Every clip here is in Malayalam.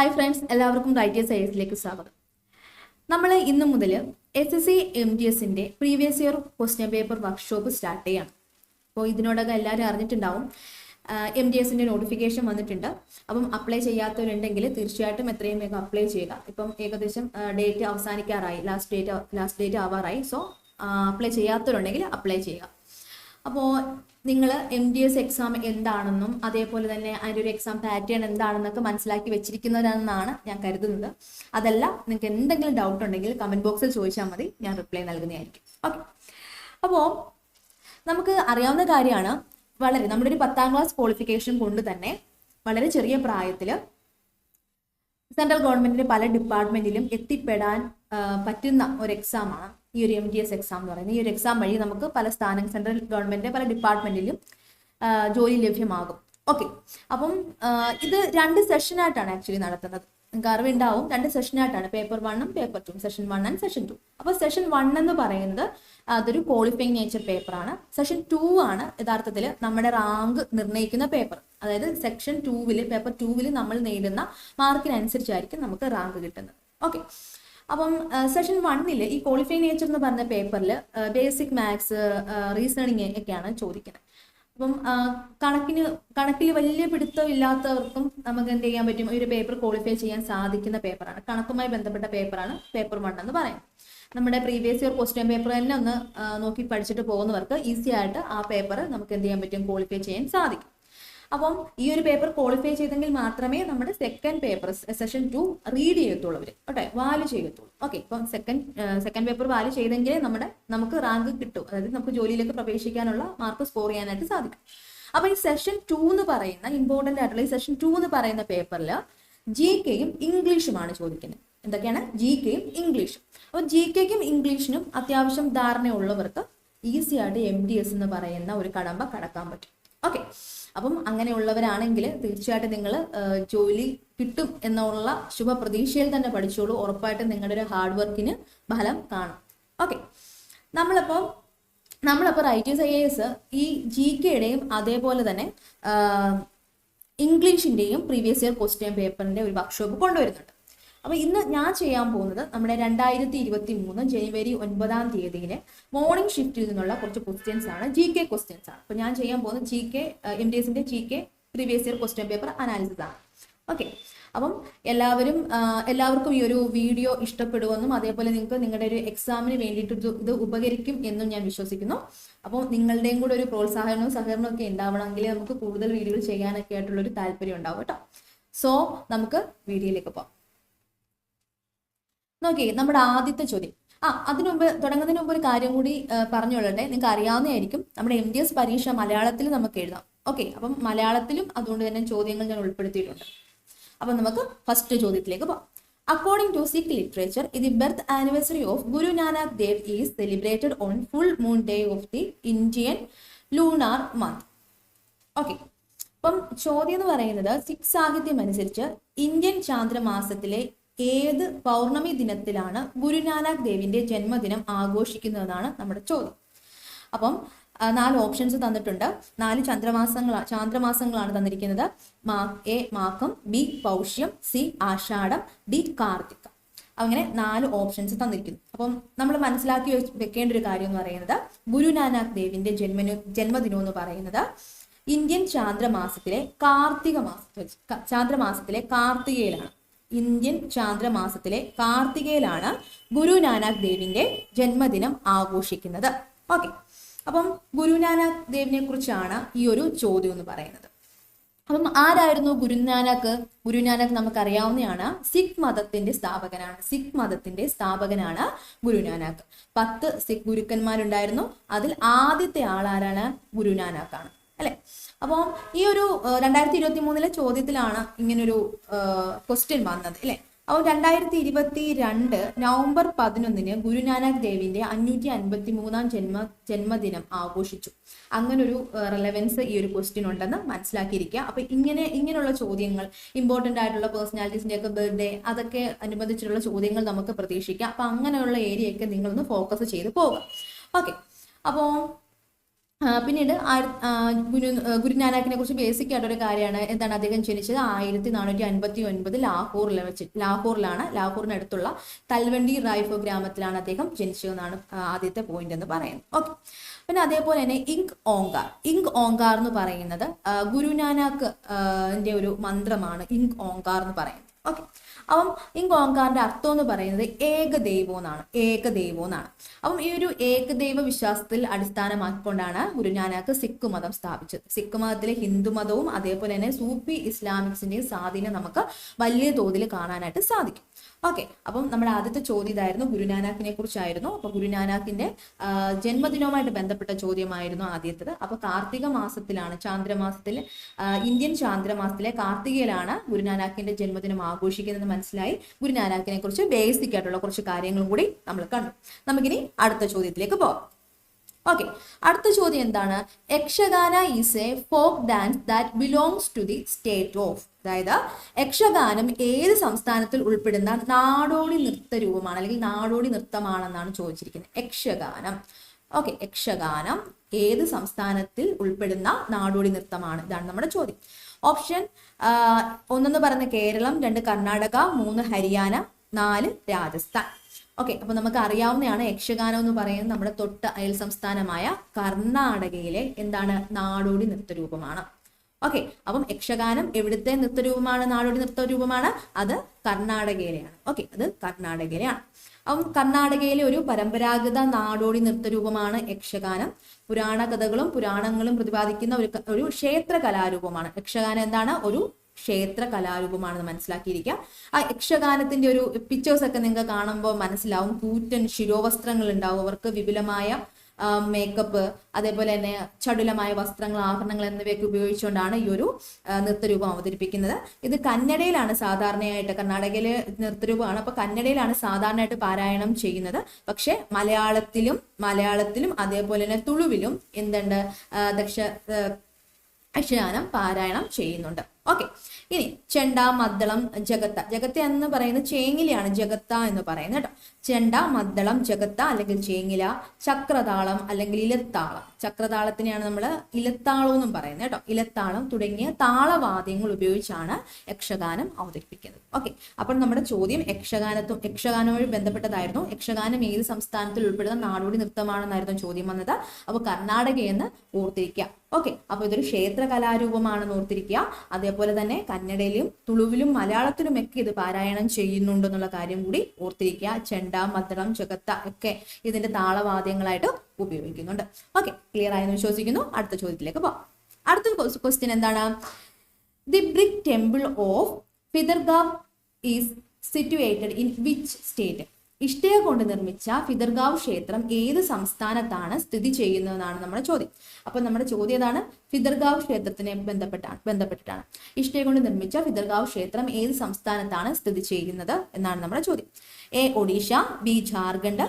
ഹായ് ഫ്രണ്ട്സ് എല്ലാവർക്കും റൈറ്റേഴ്സ് ഐസിലേക്ക് സ്വാഗതം. നമ്മൾ ഇന്ന് മുതൽ S S C M T എസിന്റെ previous year question paper workshop start ചെയ്യാണ്. അപ്പോൾ ഇതിനോടൊക്കെ എല്ലാവരും അറിഞ്ഞിട്ടുണ്ടാവും. എം ഡി എസിന്റെ നോട്ടിഫിക്കേഷൻ വന്നിട്ടുണ്ട്. അപ്പം അപ്ലൈ ചെയ്യാത്തവരുണ്ടെങ്കിൽ തീർച്ചയായിട്ടും എത്രയും വേഗം അപ്ലൈ ചെയ്യുക. ഇപ്പം ഏകദേശം ഡേറ്റ് അവസാനിക്കാറായി. ലാസ്റ്റ് ഡേറ്റ് ലാസ്റ്റ് ഡേറ്റ് ആവാറായി. സോ അപ്ലൈ ചെയ്യാത്തവരുണ്ടെങ്കിൽ അപ്ലൈ ചെയ്യുക. അപ്പോൾ നിങ്ങൾ എം ഡി എസ് എക്സാം എന്താണെന്നും അതേപോലെ തന്നെ അതിന്റെ ഒരു എക്സാം പാറ്റേൺ എന്താണെന്നൊക്കെ മനസ്സിലാക്കി വെച്ചിരിക്കുന്നവരാണെന്നാണ് ഞാൻ കരുതുന്നത്. അതല്ല നിങ്ങൾക്ക് എന്തെങ്കിലും ഡൗട്ട് ഉണ്ടെങ്കിൽ കമന്റ് ബോക്സിൽ ചോദിച്ചാൽ മതി. ഞാൻ റിപ്ലൈ നൽകുന്നതായിരിക്കും. ഓക്കെ അപ്പോൾ നമുക്ക് അറിയാവുന്ന കാര്യമാണ് വളരെ നമ്മുടെ ഒരു പത്താം ക്ലാസ് ക്വാളിഫിക്കേഷൻ കൊണ്ട് തന്നെ വളരെ ചെറിയ പ്രായത്തിൽ സെൻട്രൽ ഗവൺമെന്റിന്റെ പല ഡിപ്പാർട്ട്മെന്റിലും എത്തിപ്പെടാൻ പറ്റുന്ന ഒരു എക്സാമാണ് ഈ ഒരു എം ഡി എസ് എക്സാം എന്ന് പറയുന്നത്. ഈ ഒരു എക്സാം വഴി നമുക്ക് പല സ്ഥാനം സെൻട്രൽ ഗവൺമെന്റിന്റെ പല ഡിപ്പാർട്ട്മെന്റിലും ജോലി ലഭ്യമാകും. ഓക്കെ. അപ്പം ഇത് രണ്ട് സെഷനായിട്ടാണ് ആക്ച്വലി നടത്തുന്നത്. നിങ്ങൾക്ക് അറിവുണ്ടാവും രണ്ട് സെഷനായിട്ടാണ് പേപ്പർ വണ്ണും paper two session one and session two അപ്പോൾ സെഷൻ വൺ എന്ന് പറയുന്നത് അതൊരു ക്വാളിഫയിങ് നേച്ചർ പേപ്പറാണ് സെഷൻ ടു ആണ് യഥാർത്ഥത്തിൽ നമ്മുടെ റാങ്ക് നിർണയിക്കുന്ന പേപ്പർ അതായത് സെക്ഷൻ ടൂവിൽ പേപ്പർ ടൂവിൽ നമ്മൾ നേടുന്ന മാർക്കിനനുസരിച്ചായിരിക്കും നമുക്ക് റാങ്ക് കിട്ടുന്നത്. ഓക്കെ അപ്പം സെഷൻ വണ്ണിൽ ഈ ക്വാളിഫൈ നേച്ചർ എന്ന് പറഞ്ഞ പേപ്പറിൽ ബേസിക് മാത്സ് റീസണിങ് ഒക്കെയാണ് ചോദിക്കുന്നത് അപ്പം കണക്കിന് കണക്കിൽ വലിയ പിടുത്തമില്ലാത്തവർക്കും നമുക്ക് എന്ത് ചെയ്യാൻ പറ്റും? ഒരു പേപ്പർ ക്വാളിഫൈ ചെയ്യാൻ സാധിക്കുന്ന പേപ്പറാണ് കണക്കുമായി ബന്ധപ്പെട്ട പേപ്പറാണ് പേപ്പർ വൺ എന്ന് പറയാം നമ്മുടെ പ്രീവിയസ് ഇയർ ക്വസ്റ്റ്യൻ പേപ്പർ തന്നെ ഒന്ന് നോക്കി പഠിച്ചിട്ട് പോകുന്നവർക്ക് ഈസി ആയിട്ട് ആ പേപ്പർ നമുക്ക് എന്ത് ചെയ്യാൻ പറ്റും? ക്വാളിഫൈ ചെയ്യാൻ സാധിക്കും. അപ്പം ഈ ഒരു പേപ്പർ ക്വാളിഫൈ ചെയ്തെങ്കിൽ മാത്രമേ നമ്മുടെ second paper session two read ചെയ്യത്തുള്ളൂ അവർ ഓട്ടെ വാല്യൂ ചെയ്യത്തുള്ളൂ. ഓക്കെ ഇപ്പം സെക്കൻഡ് സെക്കൻഡ് പേപ്പർ വാല്യൂ ചെയ്തെങ്കിലേ നമ്മുടെ നമുക്ക് റാങ്ക് കിട്ടും. അതായത് നമുക്ക് ജോലിയിലേക്ക് പ്രവേശിക്കാനുള്ള മാർക്ക് സ്കോർ ചെയ്യാനായിട്ട് സാധിക്കും. അപ്പൊ ഈ സെഷൻ ടു എന്ന് പറയുന്ന ഇമ്പോർട്ടന്റ് ആയിട്ടുള്ള ഈ സെഷൻ ടു എന്ന് പറയുന്ന പേപ്പറിൽ ജി കെയും ഇംഗ്ലീഷുമാണ് ചോദിക്കുന്നത്. എന്തൊക്കെയാണ്? ജി കെയും ഇംഗ്ലീഷും അപ്പോൾ ജി കെക്കും ഇംഗ്ലീഷിനും അത്യാവശ്യം ധാരണയുള്ളവർക്ക് ഈസി ആയിട്ട് എം ഡി എസ് എന്ന് പറയുന്ന ഒരു കടമ്പ കടക്കാൻ പറ്റും. ഓക്കെ അപ്പം അങ്ങനെയുള്ളവരാണെങ്കിൽ തീർച്ചയായിട്ടും നിങ്ങൾ ജോലി കിട്ടും എന്നുള്ള ശുഭ പ്രതീക്ഷയിൽ തന്നെ പഠിച്ചോളൂ. ഉറപ്പായിട്ടും നിങ്ങളുടെ ഒരു ഹാർഡ് വർക്കിന് ഫലം കാണും. ഓക്കെ നമ്മളിപ്പോൾ നമ്മളപ്പോൾ റൈറ്റേഴ്സ് ഐ എസ് ഈ ജി കെയുടെയും അതേപോലെ തന്നെ ഇംഗ്ലീഷിന്റെയും പ്രീവിയസ് ഇയർ ക്വസ്റ്റ്യൻ പേപ്പറിന്റെ ഒരു വർക്ക്ഷോപ്പ് കൊണ്ടുവരുന്നുണ്ട്. അപ്പോൾ ഇന്ന് ഞാൻ ചെയ്യാൻ പോകുന്നത് നമ്മുടെ രണ്ടായിരത്തി ഇരുപത്തി മൂന്ന് ജനുവരി ഒൻപതാം തീയതിയിലെ മോർണിംഗ് ഷിഫ്റ്റിൽ നിന്നുള്ള കുറച്ച് ക്വസ്റ്റ്യൻസ് ആണ്. ജി കെ ക്വസ്റ്റ്യൻസ് ആണ്. അപ്പോൾ ഞാൻ ചെയ്യാൻ പോകുന്നത് ജി കെ എം ഡി എസിന്റെ G K previous year question paper analysis ആണ്. ഓക്കെ അപ്പം എല്ലാവരും എല്ലാവർക്കും ഈ ഒരു വീഡിയോ ഇഷ്ടപ്പെടുമെന്നും അതേപോലെ നിങ്ങൾക്ക് നിങ്ങളുടെ ഒരു എക്സാമിന് വേണ്ടിയിട്ട് ഇത് ഉപകരിക്കും എന്നും ഞാൻ വിശ്വസിക്കുന്നു. അപ്പോൾ നിങ്ങളുടെയും കൂടെ ഒരു പ്രോത്സാഹനവും സഹകരണവും ഒക്കെ ഉണ്ടാവണമെങ്കിൽ നമുക്ക് കൂടുതൽ വീഡിയോകൾ ചെയ്യാനൊക്കെ ആയിട്ടുള്ള ഒരു താല്പര്യം ഉണ്ടാവും കേട്ടോ. സോ നമുക്ക് വീഡിയോയിലേക്ക് പോകാം. നോക്കി നമ്മുടെ ആദ്യത്തെ ചോദ്യം. ആ അതിനു മുമ്പ് തുടങ്ങുന്നതിന് മുമ്പ് ഒരു കാര്യം കൂടി പറഞ്ഞുകൊള്ളട്ടെ. നിങ്ങൾക്ക് അറിയാവുന്നതായിരിക്കും. നമ്മുടെ എം ഡി എസ് പരീക്ഷ മലയാളത്തിൽ നമുക്ക് എഴുതാം. ഓക്കെ അപ്പം മലയാളത്തിലും അതുകൊണ്ട് തന്നെ ചോദ്യങ്ങൾ ഞാൻ ഉൾപ്പെടുത്തിയിട്ടുണ്ട്. അപ്പം നമുക്ക് ഫസ്റ്റ് ചോദ്യത്തിലേക്ക് പോകാം. According to Sikh literature the birth anniversary of Guru Nanak Dev is celebrated on full moon day of the Indian lunar month okay അപ്പം ചോദ്യം എന്ന് പറയുന്നത് സിഖ് സാഹിത്യം അനുസരിച്ച് ഇന്ത്യൻ ചാന്ദ്രമാസത്തിലെ ഏത് പൗർണമി ദിനത്തിലാണ് ഗുരുനാനാക് ദേവിന്റെ ജന്മദിനം ആഘോഷിക്കുന്നതെന്നാണ് നമ്മുടെ ചോദ്യം. അപ്പം നാല് ഓപ്ഷൻസ് തന്നിട്ടുണ്ട്. നാല് ചന്ദ്രമാസങ്ങൾ ചാന്ദ്രമാസങ്ങളാണ് തന്നിരിക്കുന്നത്. മാ എ മാക്കം ബി പൗഷ്യം സി ആഷാഢം ഡി കാർത്തിക. അങ്ങനെ നാല് ഓപ്ഷൻസ് തന്നിരിക്കുന്നു. അപ്പം നമ്മൾ മനസ്സിലാക്കി വെക്കേണ്ട ഒരു കാര്യം എന്ന് പറയുന്നത് ഗുരുനാനാക് ദേവിന്റെ ജന്മനു ജന്മദിനം എന്ന് പറയുന്നത് ഇന്ത്യൻ ചാന്ദ്രമാസത്തിലെ കാർത്തിക മാസത്തിൽ ചാന്ദ്രമാസത്തിലെ കാർത്തികയിലാണ്. ഇന്ത്യൻ ചാന്ദ്രമാസത്തിലെ കാർത്തികയിലാണ് ഗുരുനാനാക് ദേവിന്റെ ജന്മദിനം ആഘോഷിക്കുന്നത്. ഓക്കെ അപ്പം ഗുരുനാനാക് ദേവിനെ കുറിച്ചാണ് ഈ ഒരു ചോദ്യം എന്ന് പറയുന്നത്. അപ്പം ആരായിരുന്നു ഗുരുനാനക് ഗുരുനാനക് നമുക്കറിയാവുന്നതാണ് സിഖ് മതത്തിന്റെ സ്ഥാപകനാണ്. സിഖ് മതത്തിന്റെ സ്ഥാപകനാണ് ഗുരുനാനക് പത്ത് സിഖ് ഗുരുക്കന്മാരുണ്ടായിരുന്നു. അതിൽ ആദ്യത്തെ ആൾ ആരാണ് ഗുരുനാനക് ആണ് അല്ലെ? അപ്പോൾ ഈ ഒരു രണ്ടായിരത്തി ഇരുപത്തി മൂന്നിലെ ചോദ്യത്തിലാണ് ഇങ്ങനൊരു ക്വസ്റ്റ്യൻ വന്നത് അല്ലെ? അപ്പോൾ രണ്ടായിരത്തി ഇരുപത്തി രണ്ട് നവംബർ പതിനൊന്നിന് ഗുരുനാനക് ദേവിന്റെ അഞ്ഞൂറ്റി അൻപത്തി മൂന്നാം ജന്മ ജന്മദിനം ആഘോഷിച്ചു. അങ്ങനെ ഒരു റെലവൻസ് ഈ ഒരു ക്വസ്റ്റ്യൻ ഉണ്ടെന്ന് മനസ്സിലാക്കിയിരിക്കുക. അപ്പൊ ഇങ്ങനെ ഇങ്ങനെയുള്ള ചോദ്യങ്ങൾ ഇമ്പോർട്ടന്റ് ആയിട്ടുള്ള പേഴ്സണാലിറ്റീസിന്റെ ഒക്കെ ബർത്ത്ഡേ അതൊക്കെ അനുബന്ധിച്ചിട്ടുള്ള ചോദ്യങ്ങൾ നമുക്ക് പ്രതീക്ഷിക്കാം. അപ്പൊ അങ്ങനെയുള്ള ഏരിയയൊക്കെ നിങ്ങളൊന്ന് ഫോക്കസ് ചെയ്ത് പോവുക. ഓക്കെ അപ്പോൾ പിന്നീട് ഗുരുനാനാക്കിനെ കുറിച്ച് ബേസിക് ആയിട്ടൊരു കാര്യമാണ്. എന്താണ് അദ്ദേഹം ജനിച്ചത്? ആയിരത്തി നാനൂറ്റി അൻപത്തി ഒൻപത് ലാഹോറിൽ വെച്ച് ലാഹോറിലാണ്. ലാഹോറിനടുത്തുള്ള തൽവണ്ടി റായ്ഫോ ഗ്രാമത്തിലാണ് അദ്ദേഹം ജനിച്ചതെന്നാണ് ആദ്യത്തെ പോയിന്റ് എന്ന് പറയുന്നത്. ഓക്കെ പിന്നെ അതേപോലെ തന്നെ ഇങ്ക് ഓങ്കാർ. ഇങ്ക് ഓങ്കാർ എന്ന് പറയുന്നത് ഗുരുനാനാക്ക് ഒരു മന്ത്രമാണ് ഇങ്ക് ഓങ്കാർ എന്ന് പറയുന്നത്. ഓക്കെ അപ്പം ഈ ഗോങ്കാറിന്റെ അർത്ഥം എന്ന് പറയുന്നത് ഏകദൈവം എന്നാണ്. ഏകദൈവം എന്നാണ്. അപ്പം ഈ ഒരു ഏകദൈവ വിശ്വാസത്തിൽ അടിസ്ഥാനമാക്കിക്കൊണ്ടാണ് ഗുരുനാനാക്ക് സിഖ് മതം സ്ഥാപിച്ചത്. സിഖ് മതത്തിലെ ഹിന്ദു മതവും അതേപോലെ തന്നെ സൂഫി ഇസ്ലാമിക്സിന്റെയും സ്വാധീനം നമുക്ക് വലിയ തോതിൽ കാണാനായിട്ട് സാധിക്കും. ഓക്കെ അപ്പം നമ്മുടെ ആദ്യത്തെ ചോദ്യം ഇതായിരുന്നു ഗുരുനാനാക്കിനെ കുറിച്ചായിരുന്നു. അപ്പൊ ഗുരുനാനാക്കിന്റെ ജന്മദിനവുമായിട്ട് ബന്ധപ്പെട്ട ചോദ്യമായിരുന്നു ആദ്യത്തത്. അപ്പൊ കാർത്തിക മാസത്തിലാണ് ചാന്ദ്രമാസത്തിൽ ഇന്ത്യൻ ചാന്ദ്രമാസത്തിലെ കാർത്തികയിലാണ് ഗുരുനാനാക്കിന്റെ ജന്മദിനം ആഘോഷിക്കുന്നത് മനസ്സിലായി. ഗുരുനാനാക്കിനെ കുറിച്ച് ബേസിക് ആയിട്ടുള്ള കുറച്ച് കാര്യങ്ങളും കൂടി നമ്മൾ കണ്ടു. നമുക്കിനി അടുത്ത ചോദ്യത്തിലേക്ക് പോകാം. ഓക്കെ അടുത്ത ചോദ്യം എന്താണ്? Yakshagana is a folk dance that belongs to the state of അതായത് യക്ഷഗാനം ഏത് സംസ്ഥാനത്തിൽ ഉൾപ്പെടുന്ന നാടോടി നൃത്ത രൂപമാണ് അല്ലെങ്കിൽ നാടോടി നൃത്തമാണെന്നാണ് ചോദിച്ചിരിക്കുന്നത്. യക്ഷഗാനം. ഓക്കെ യക്ഷഗാനം ഏത് സംസ്ഥാനത്തിൽ ഉൾപ്പെടുന്ന നാടോടി നൃത്തമാണ്? ഇതാണ് നമ്മുടെ ചോദ്യം. ഓപ്ഷൻ ഒന്നെന്ന് പറഞ്ഞ കേരളം രണ്ട് കർണാടക മൂന്ന് ഹരിയാന നാല് രാജസ്ഥാൻ. ഓക്കെ അപ്പൊ നമുക്ക് അറിയാവുന്നതാണ് യക്ഷഗാനം എന്ന് പറയുന്നത് നമ്മുടെ തൊട്ട് അയൽ സംസ്ഥാനമായ കർണാടകയിലെ എന്താണ് നാടോടി നൃത്തരൂപമാണ്. ഓക്കെ അപ്പം യക്ഷഗാനം എവിടുത്തെ നൃത്തരൂപമാണ് നാടോടി നൃത്തരൂപമാണ്? അത് കർണാടകയിലെയാണ്. ഓക്കെ അത് കർണാടകയിലെയാണ്. അപ്പം കർണാടകയിലെ ഒരു പരമ്പരാഗത നാടോടി നൃത്തരൂപമാണ് യക്ഷഗാനം. പുരാണ കഥകളും പുരാണങ്ങളും പ്രതിപാദിക്കുന്ന ഒരു ഒരു ക്ഷേത്ര കലാരൂപമാണ് യക്ഷഗാനം എന്താണ്? ഒരു ക്ഷേത്ര കലാരൂപമാണെന്ന് മനസ്സിലാക്കിയിരിക്കുക ആ യക്ഷഗാനത്തിന്റെ ഒരു പിക്ചേഴ്സ് ഒക്കെ നിങ്ങൾക്ക് കാണുമ്പോൾ മനസ്സിലാവും. കൂറ്റൻ ശിരോവസ്ത്രങ്ങൾ ഉണ്ടാവും. അവർക്ക് വിപുലമായ മേക്കപ്പ് അതേപോലെ തന്നെ ചടുലമായ വസ്ത്രങ്ങൾ ആഭരണങ്ങൾ എന്നിവയൊക്കെ ഉപയോഗിച്ചുകൊണ്ടാണ് ഈ ഒരു നൃത്തരൂപം അവതരിപ്പിക്കുന്നത്. ഇത് കന്നഡയിലാണ് സാധാരണയായിട്ട് കർണാടകയിലെ നൃത്തരൂപമാണ്. അപ്പൊ കന്നഡയിലാണ് സാധാരണയായിട്ട് പാരായണം ചെയ്യുന്നത്. പക്ഷെ മലയാളത്തിലും മലയാളത്തിലും അതേപോലെ തന്നെ തുളുവിലും എന്തുണ്ട് ദക്ഷ യക്ഷഗാനം പാരായണം ചെയ്യുന്നുണ്ട്. ഓക്കെ ഇനി ചെണ്ട മദ്ദളം ജഗത്ത. ജഗത്ത എന്ന് പറയുന്നത് ചേങ്ങിലയാണ്. ജഗത്ത എന്ന് പറയുന്നത് കേട്ടോ. ചെണ്ട മദ്ദളം ജഗത്ത അല്ലെങ്കിൽ ചേങ്ങില ചക്രതാളം അല്ലെങ്കിൽ ഇലത്താളം. ചക്രതാളത്തിനെയാണ് നമ്മൾ ഇലത്താളം എന്നും പറയുന്നത് കേട്ടോ. ഇലത്താളം തുടങ്ങിയ താളവാദ്യങ്ങൾ ഉപയോഗിച്ചാണ് യക്ഷഗാനം അവതരിപ്പിക്കുന്നത്. ഓക്കെ അപ്പോൾ നമ്മുടെ ചോദ്യം യക്ഷഗാനത്തും യക്ഷഗാനവുമായി ബന്ധപ്പെട്ടതായിരുന്നു. യക്ഷഗാനം ഏത് സംസ്ഥാനത്തിൽ ഉൾപ്പെടുന്ന നാടോടി നൃത്തമാണെന്നായിരുന്നു ചോദ്യം വന്നത്. അപ്പോൾ കർണാടകയെന്ന് ഓർത്തിരിക്കുക. ഓക്കെ അപ്പോൾ ഇതൊരു ക്ഷേത്ര കലാരൂപമാണെന്ന് ഓർത്തിരിക്കുക. അതേപോലെ തന്നെ കന്നഡയിലും തുളുവിലും മലയാളത്തിലും ഒക്കെ ഇത് പാരായണം ചെയ്യുന്നുണ്ടെന്നുള്ള കാര്യം കൂടി ഓർത്തിരിക്കുക. ചെണ്ട മദ്ദളം ജഗത്ത ഒക്കെ ഇതിന്റെ താളവാദ്യങ്ങളായിട്ട് ഉപയോഗിക്കുന്നുണ്ട്. ഓക്കെ ക്ലിയർ ആയെന്ന് വിശ്വസിക്കുന്നു. അടുത്ത ചോദ്യത്തിലേക്ക് പോകാം. അടുത്ത ക്വസ്റ്റ്യൻ എന്താണ്? The brick temple of Bhitargaon is situated in which state ഇഷ്ടിക കൊണ്ട് നിർമ്മിച്ച ഫിദർഗാവ് ക്ഷേത്രം ഏത് സംസ്ഥാനത്താണ് സ്ഥിതി ചെയ്യുന്നതെന്നാണ് നമ്മുടെ ചോദ്യം. അപ്പൊ നമ്മുടെ ചോദ്യം ഏതാണ്? ഫിദർഗാവ് ക്ഷേത്രത്തിനെ ബന്ധപ്പെട്ടാണ് ബന്ധപ്പെട്ടിട്ടാണ്. ഇഷ്ടിക കൊണ്ട് നിർമ്മിച്ച ഫിദർഗാവ് ക്ഷേത്രം ഏത് സംസ്ഥാനത്താണ് സ്ഥിതി ചെയ്യുന്നത് എന്നാണ് നമ്മുടെ ചോദ്യം. A Odisha B Jharkhand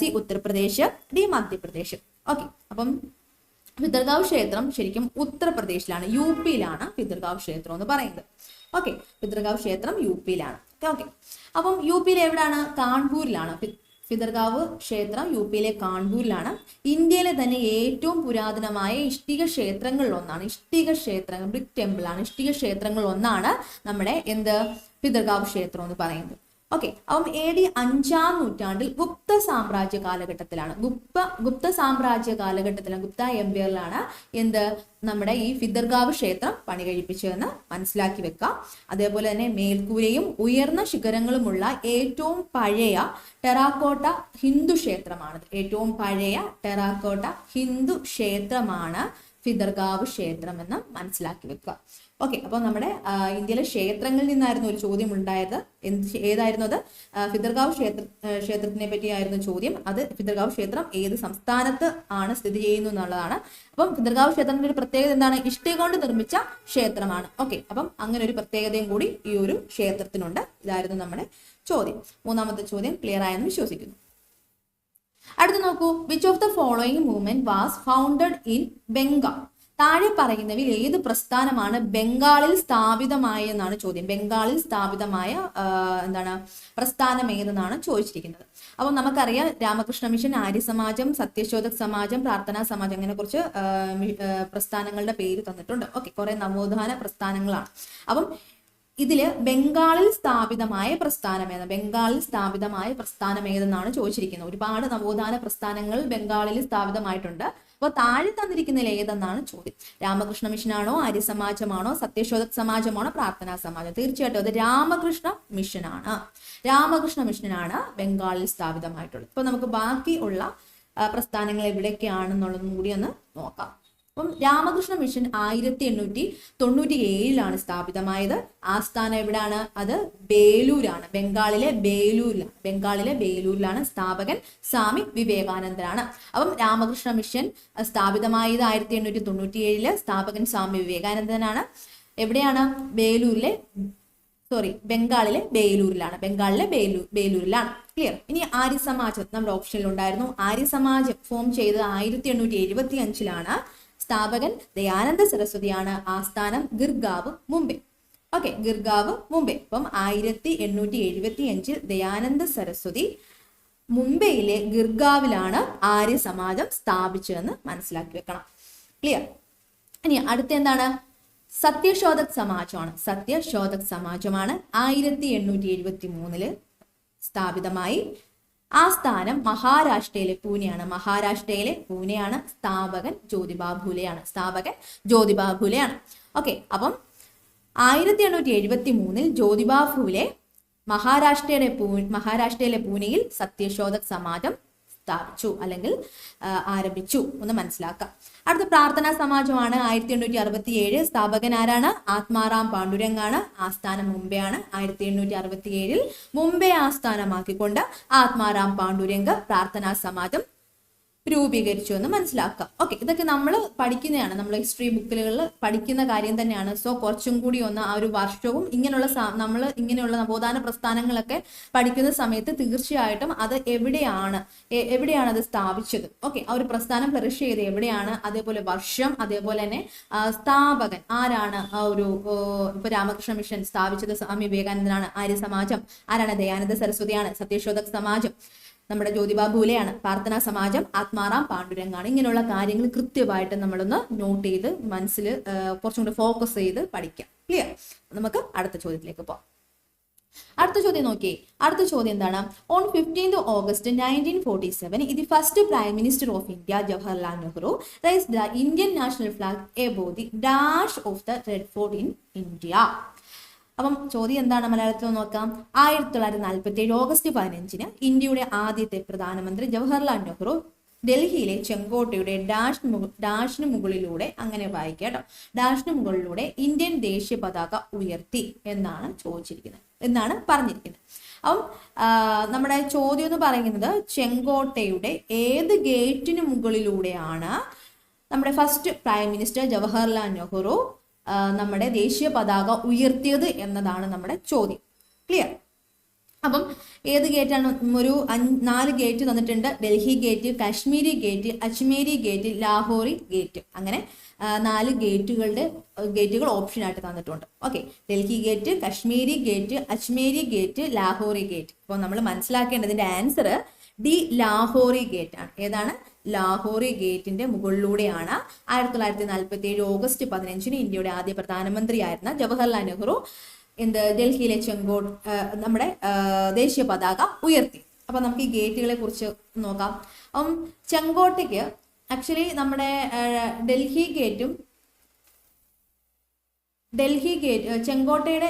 C Uttar Pradesh D Madhya Pradesh. Okay അപ്പം ഫിദർഗാവ് ക്ഷേത്രം ശരിക്കും ഉത്തർപ്രദേശിലാണ് യു പിയിലാണ് ഫിദർഗാവ് ക്ഷേത്രം എന്ന് പറയുന്നത്. ഓക്കെ പിതൃഗാവ് ക്ഷേത്രം യു പിയിലാണ്. ഓക്കെ അപ്പം യു പിയിൽ എവിടെയാണ്? കാൺപൂരിലാണ്. പിതൃഗാവ് ക്ഷേത്രം യു പിയിലെ കാൺപൂരിലാണ്. ഇന്ത്യയിലെ തന്നെ ഏറ്റവും പുരാതനമായ ഇഷ്ടിക ക്ഷേത്രങ്ങളിൽ ഒന്നാണ് ഇഷ്ടിക ക്ഷേത്രങ്ങൾ ബ്രിക് ടെമ്പിൾ ആണ് ഇഷ്ടിക ക്ഷേത്രങ്ങളിൽ ഒന്നാണ് നമ്മുടെ എന്ത്? പിതൃഗാവ് ക്ഷേത്രം എന്ന് പറയുന്നത്. ഓക്കെ അപ്പം എ ഡി അഞ്ചാം നൂറ്റാണ്ടിൽ ഗുപ്ത സാമ്രാജ്യ കാലഘട്ടത്തിലാണ്. ഗുപ്ത ഗുപ്ത സാമ്രാജ്യ കാലഘട്ടത്തിലാണ് ഗുപ്ത എംപയറിലാണ് എന്ത്? നമ്മുടെ ഈ ഫിദർഗാവ് ക്ഷേത്രം പണി കഴിപ്പിച്ചതെന്ന് മനസ്സിലാക്കി വെക്കാം. അതേപോലെ തന്നെ മേൽക്കൂരയും ഉയർന്ന ശിഖരങ്ങളുമുള്ള ഏറ്റവും പഴയ ടെറാക്കോട്ട ഹിന്ദു ക്ഷേത്രമാണ് ഏറ്റവും പഴയ ടെറാക്കോട്ട ഹിന്ദു ക്ഷേത്രമാണ് ഫിദർഗാവ് ക്ഷേത്രം എന്ന് മനസ്സിലാക്കി വെക്കുക. ഓക്കെ അപ്പോൾ നമ്മുടെ ഇന്ത്യയിലെ ക്ഷേത്രങ്ങളിൽ നിന്നായിരുന്നു ഒരു ചോദ്യം ഉണ്ടായത്. എന്ത് ഏതായിരുന്നു അത്? ഫിദർഗാവ് ക്ഷേത്ര ക്ഷേത്രത്തിനെ പറ്റിയായിരുന്നു ചോദ്യം. അത് ഫിദർഗാവ് ക്ഷേത്രം ഏത് സംസ്ഥാനത്ത് ആണ് സ്ഥിതി ചെയ്യുന്നു എന്നുള്ളതാണ്. അപ്പം ഫിദർഗാവ് ക്ഷേത്രത്തിന്റെ ഒരു പ്രത്യേകത എന്താണ്? ഇഷ്ടി കൊണ്ട് നിർമ്മിച്ച ക്ഷേത്രമാണ്. ഓക്കെ അപ്പം അങ്ങനെ ഒരു പ്രത്യേകതയും കൂടി ഈ ഒരു ക്ഷേത്രത്തിനുണ്ട്. ഇതായിരുന്നു നമ്മുടെ ചോദ്യം. മൂന്നാമത്തെ ചോദ്യം ക്ലിയർ ആയെന്ന് വിശ്വസിക്കുന്നു. അടുത്ത് നോക്കൂ. Which of the following movement was founded in Bengal താഴെ പറയുന്നവയിൽ ഏത് പ്രസ്ഥാനമാണ് ബംഗാളിൽ സ്ഥാപിതമായ എന്നാണ് ചോദ്യം. ബംഗാളിൽ സ്ഥാപിതമായ എന്താണ് പ്രസ്ഥാനം ഏതെന്നാണ് ചോദിച്ചിരിക്കുന്നത്. അപ്പോൾ നമുക്കറിയാം രാമകൃഷ്ണ മിഷൻ ആര്യ സമാജം സത്യശോധക് സമാജം പ്രാർത്ഥനാ സമാജം അങ്ങനെ കുറച്ച് പ്രസ്ഥാനങ്ങളുടെ പേര് തന്നിട്ടുണ്ട്. ഓക്കെ കുറെ നവോത്ഥാന പ്രസ്ഥാനങ്ങളാണ്. അപ്പം ഇതിൽ ബംഗാളിൽ സ്ഥാപിതമായ പ്രസ്ഥാനം ഏത് ബംഗാളിൽ സ്ഥാപിതമായ പ്രസ്ഥാനം ഏതെന്നാണ് ചോദിച്ചിരിക്കുന്നത്. ഒരുപാട് നവോത്ഥാന പ്രസ്ഥാനങ്ങൾ ബംഗാളിൽ സ്ഥാപിതമായിട്ടുണ്ട്. അപ്പോൾ താഴെ തന്നിരിക്കുന്നതിൽ ഏതെന്നാണ് ചോദ്യം. രാമകൃഷ്ണ മിഷനാണോ ആര്യ സമാജമാണോ സത്യശോധക് സമാജമാണോ പ്രാർത്ഥനാ സമാജം? തീർച്ചയായിട്ടും അത് രാമകൃഷ്ണ മിഷനാണ്. രാമകൃഷ്ണ മിഷനാണ് ബംഗാളിൽ സ്ഥാപിതമായിട്ടുള്ളത്. ഇപ്പൊ നമുക്ക് ബാക്കി ഉള്ള പ്രസ്ഥാനങ്ങൾ എവിടെയൊക്കെയാണെന്നുള്ളതും കൂടി ഒന്ന് നോക്കാം. അപ്പം രാമകൃഷ്ണ മിഷൻ ആയിരത്തി എണ്ണൂറ്റി തൊണ്ണൂറ്റി ഏഴിലാണ് സ്ഥാപിതമായത് ആസ്ഥാനം എവിടാണ്? അത് ബേലൂരാണ്. ബംഗാളിലെ ബേലൂരിലാണ് ബംഗാളിലെ ബേലൂരിലാണ് സ്ഥാപകൻ സ്വാമി വിവേകാനന്ദനാണ്. അപ്പം രാമകൃഷ്ണ മിഷൻ സ്ഥാപിതമായത് ആയിരത്തി എണ്ണൂറ്റി തൊണ്ണൂറ്റി ഏഴിൽ സ്ഥാപകൻ സ്വാമി വിവേകാനന്ദനാണ്. എവിടെയാണ്? ബേലൂരിലെ സോറി ബംഗാളിലെ ബേലൂരിലാണ്. ബംഗാളിലെ ബേലൂർ ബേലൂരിലാണ്. ക്ലിയർ ഇനി ആര്യ സമാജം നമ്മുടെ ഓപ്ഷനിൽ ഉണ്ടായിരുന്നു. ആര്യ സമാജം ഫോം ചെയ്തത് ആയിരത്തി എണ്ണൂറ്റി എഴുപത്തി അഞ്ചിലാണ് സ്ഥാപകൻ ദയാനന്ദ സരസ്വതിയാണ് ആസ്ഥാനം ഗിർഗാവ് മുംബൈ. ഓക്കെ ഗിർഗാവ് മുംബൈ. അപ്പം ആയിരത്തി എണ്ണൂറ്റി എഴുപത്തി അഞ്ചിൽ ദയാനന്ദ സരസ്വതി മുംബൈയിലെ ഗിർഗാവിലാണ് ആര്യ സമാജം സ്ഥാപിച്ചതെന്ന് മനസ്സിലാക്കി വെക്കണം. ക്ലിയർ ഇനി അടുത്ത എന്താണ്? സത്യശോധക് സമാജമാണ്. സത്യശോധക് സമാജമാണ് ആയിരത്തി എണ്ണൂറ്റി എഴുപത്തി മൂന്നിൽ സ്ഥാപിതമായി ആ സ്ഥാനം മഹാരാഷ്ട്രയിലെ പൂനെയാണ്. മഹാരാഷ്ട്രയിലെ പൂനെയാണ് സ്ഥാപകൻ ജ്യോതിബാ സ്ഥാപകൻ ജ്യോതിബാ ഫുലെയാണ് ഓക്കെ അപ്പം ആയിരത്തി എണ്ണൂറ്റി എഴുപത്തി മൂന്നിൽ ജ്യോതിബാ മഹാരാഷ്ട്രയുടെ പൂ മഹാരാഷ്ട്രയിലെ പൂനെയിൽ സത്യശോധക് സമാജം സ്ഥാപിച്ചു അല്ലെങ്കിൽ ആരംഭിച്ചു ഒന്ന് മനസ്സിലാക്കാം. അടുത്ത പ്രാർത്ഥനാ സമാജമാണ് ആയിരത്തി എണ്ണൂറ്റി അറുപത്തി ഏഴ് സ്ഥാപകൻ ആരാണ്? ആത്മാറാം പാണ്ഡുരംഗാണ്. ആസ്ഥാനം മുംബൈയാണ്. ആയിരത്തി എണ്ണൂറ്റി അറുപത്തി ഏഴിൽ മുംബൈ ആസ്ഥാനമാക്കിക്കൊണ്ട് ആത്മാറാം പാണ്ഡുരംഗ് പ്രാർത്ഥനാ സമാജം രൂപീകരിച്ചു എന്ന് മനസ്സിലാക്കാം. ഓക്കെ ഇതൊക്കെ നമ്മൾ പഠിക്കുന്നതാണ്. നമ്മൾ ഹിസ്റ്ററി ബുക്കുകളിൽ പഠിക്കുന്ന കാര്യം തന്നെയാണ്. സോ കുറച്ചും കൂടി ഒന്ന് ആ ഒരു വർഷവും ഇങ്ങനെയുള്ള നമ്മൾ ഇങ്ങനെയുള്ള നവോത്ഥാന പ്രസ്ഥാനങ്ങളൊക്കെ പഠിക്കുന്ന സമയത്ത് തീർച്ചയായിട്ടും അത് എവിടെയാണ് എവിടെയാണ് അത് സ്ഥാപിച്ചത്? ഓക്കെ ആ ഒരു പ്രസ്ഥാനം ഫ്ലറിഷ് ചെയ്ത് എവിടെയാണ്? അതേപോലെ വർഷം അതേപോലെ തന്നെ സ്ഥാപകൻ ആരാണ് ആ ഒരു ഇപ്പൊ രാമകൃഷ്ണ മിഷൻ സ്ഥാപിച്ചത്? സ്വാമി വിവേകാനന്ദനാണ്. ആര്യ സമാജം ആരാണ്? ദയാനന്ദ സരസ്വതിയാണ്. സത്യശോധക് സമാജം. നമ്മുടെ ജ്യോതിബാ ഭൂലെയാണ് പ്രാർത്ഥനാ സമാജം ആത്മാറാം പാണ്ഡുരംഗാണ്. ഇങ്ങനെയുള്ള കാര്യങ്ങൾ കൃത്യമായിട്ട് നമ്മളൊന്ന് നോട്ട് ചെയ്ത് മനസ്സിൽ കുറച്ചും കൂടി ഫോക്കസ് ചെയ്ത് പഠിക്കാം. ക്ലിയർ നമുക്ക് അടുത്ത ചോദ്യത്തിലേക്ക് പോകാം. അടുത്ത ചോദ്യം നോക്കിയേ. അടുത്ത ചോദ്യം എന്താണ്? On fifteenth August nineteen forty seven ഇത് first prime minister of India Jawaharlal Nehru rise the Indian national flag above the dash of the Red Fort in India അപ്പം ചോദ്യം എന്താണ് മലയാളത്തിൽ നോക്കാം. ആയിരത്തി തൊള്ളായിരത്തി നാൽപ്പത്തി ഏഴ് ഓഗസ്റ്റ് പതിനഞ്ചിന് ഇന്ത്യയുടെ ആദ്യത്തെ പ്രധാനമന്ത്രി ജവഹർലാൽ നെഹ്റു ഡൽഹിയിലെ ചെങ്കോട്ടയുടെ ഡാഷ് ഡാഷിന് മുകളിലൂടെ അങ്ങനെ വായിക്കുക കേട്ടോ. ഡാഷിന് മുകളിലൂടെ ഇന്ത്യൻ ദേശീയ പതാക ഉയർത്തി എന്നാണ് ചോദിച്ചിരിക്കുന്നത്. എന്നാണ് പറഞ്ഞിരിക്കുന്നത്. അപ്പം നമ്മുടെ ചോദ്യം എന്ന് പറയുന്നത് ചെങ്കോട്ടയുടെ ഏത് ഗേറ്റിന് മുകളിലൂടെയാണ് നമ്മുടെ first prime minister Jawaharlal Nehru നമ്മുടെ ദേശീയ പതാക ഉയർത്തിയത് എന്നതാണ് നമ്മുടെ ചോദ്യം. ക്ലിയർ അപ്പം ഏത് ഗേറ്റാണ് ഒരു നാല് ഗേറ്റ് തന്നിട്ടുണ്ട്. Delhi gate Kashmiri gate Ajmeri gate Lahori gate അങ്ങനെ നാല് ഗേറ്റുകളുടെ ഗേറ്റുകൾ ഓപ്ഷൻ ആയിട്ട് തന്നിട്ടുണ്ട്. Okay Delhi gate Kashmiri gate Ajmeri gate Lahori gate അപ്പോൾ നമ്മൾ മനസ്സിലാക്കേണ്ടതിന്റെ ആൻസർ ഡി ലാഹോറി ഗേറ്റ് ആണ്. ഏതാണ്? ലാഹോറി ഗേറ്റിന്റെ മുകളിലൂടെയാണ് ആയിരത്തി തൊള്ളായിരത്തി നാൽപ്പത്തി ഏഴ് ഓഗസ്റ്റ് പതിനഞ്ചിന് ഇന്ത്യയുടെ ആദ്യ പ്രധാനമന്ത്രിയായിരുന്ന ജവഹർലാൽ നെഹ്റു എന്ത് ഡൽഹിയിലെ ചെങ്കോട്ട് നമ്മുടെ ദേശീയ പതാക ഉയർത്തി. അപ്പൊ നമുക്ക് ഈ ഗേറ്റുകളെ കുറിച്ച് നോക്കാം. അപ്പം ചെങ്കോട്ടയ്ക്ക് ആക്ച്വലി നമ്മുടെ ഡൽഹി ഗേറ്റും ഡൽഹി ഗേറ്റ് ചെങ്കോട്ടയുടെ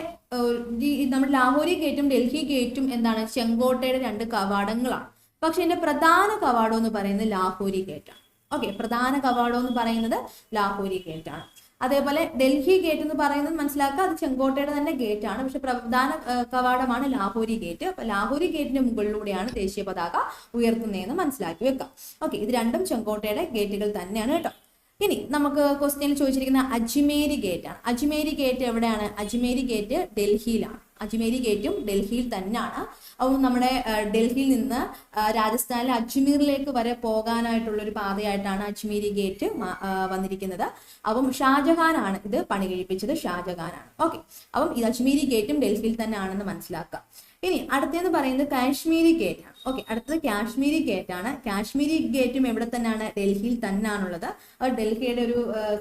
നമ്മുടെ ലാഹോരി ഗേറ്റും ഡൽഹി ഗേറ്റും എന്താണ്? ചെങ്കോട്ടയുടെ രണ്ട് കവാടങ്ങളാണ്. പക്ഷെ ഇതിന്റെ പ്രധാന കവാടം എന്ന് പറയുന്നത് ലാഹോരി ഗേറ്റാണ് ഓക്കെ പ്രധാന കവാടം എന്ന് പറയുന്നത് ലാഹോരി ഗേറ്റാണ് അതേപോലെ ഡൽഹി ഗേറ്റ് എന്ന് പറയുന്നത് മനസ്സിലാക്കുക അത് ചെങ്കോട്ടയുടെ തന്നെ ഗേറ്റ് ആണ്. പക്ഷെ പ്രധാന കവാടമാണ് ലാഹോരി ഗേറ്റ് അപ്പൊ ലാഹോരി ഗേറ്റിന്റെ മുകളിലൂടെയാണ് ദേശീയ പതാക ഉയർത്തുന്നതെന്ന് മനസ്സിലാക്കി വെക്കാം. ഓക്കെ ഇത് രണ്ടും ചെങ്കോട്ടയുടെ ഗേറ്റുകൾ തന്നെയാണ് കേട്ടോ. ഇനി നമുക്ക് ക്വസ്റ്റ്യനിൽ ചോദിച്ചിരിക്കുന്ന അജ്മേരി ഗേറ്റ് ആണ്. അജ്മേരി ഗേറ്റ് എവിടെയാണ്? അജ്മേരി ഗേറ്റ് ഡൽഹിയിലാണ്. അജ്മീരി ഗേറ്റും ഡൽഹിയിൽ തന്നെയാണ്. അപ്പം നമ്മുടെ ഡൽഹിയിൽ നിന്ന് രാജസ്ഥാനിലെ അജ്മീറിലേക്ക് വരെ പോകാനായിട്ടുള്ള ഒരു പാതയായിട്ടാണ് അജ്മീരി ഗേറ്റ് വന്നിരിക്കുന്നത്. അപ്പം ഷാജഹാനാണ് ഇത് പണി കഴിപ്പിച്ചത് ഷാജഹാനാണ്. ഓക്കെ. അപ്പം ഇത് അജ്മീരി ഗേറ്റും ഡൽഹിയിൽ തന്നെയാണെന്ന് മനസ്സിലാക്കാം. മനസ്സിലാക്കുക ഇനി അടുത്തതെന്ന് പറയുന്നത് കാശ്മീരി ഗേറ്റ് ആണ്. ഓക്കെ അടുത്തത് കാശ്മീരി ഗേറ്റ് ആണ്. കാശ്മീരി ഗേറ്റും എവിടെ തന്നെയാണ്? ഡൽഹിയിൽ തന്നെയാണുള്ളത് ഡൽഹിയുടെ ഒരു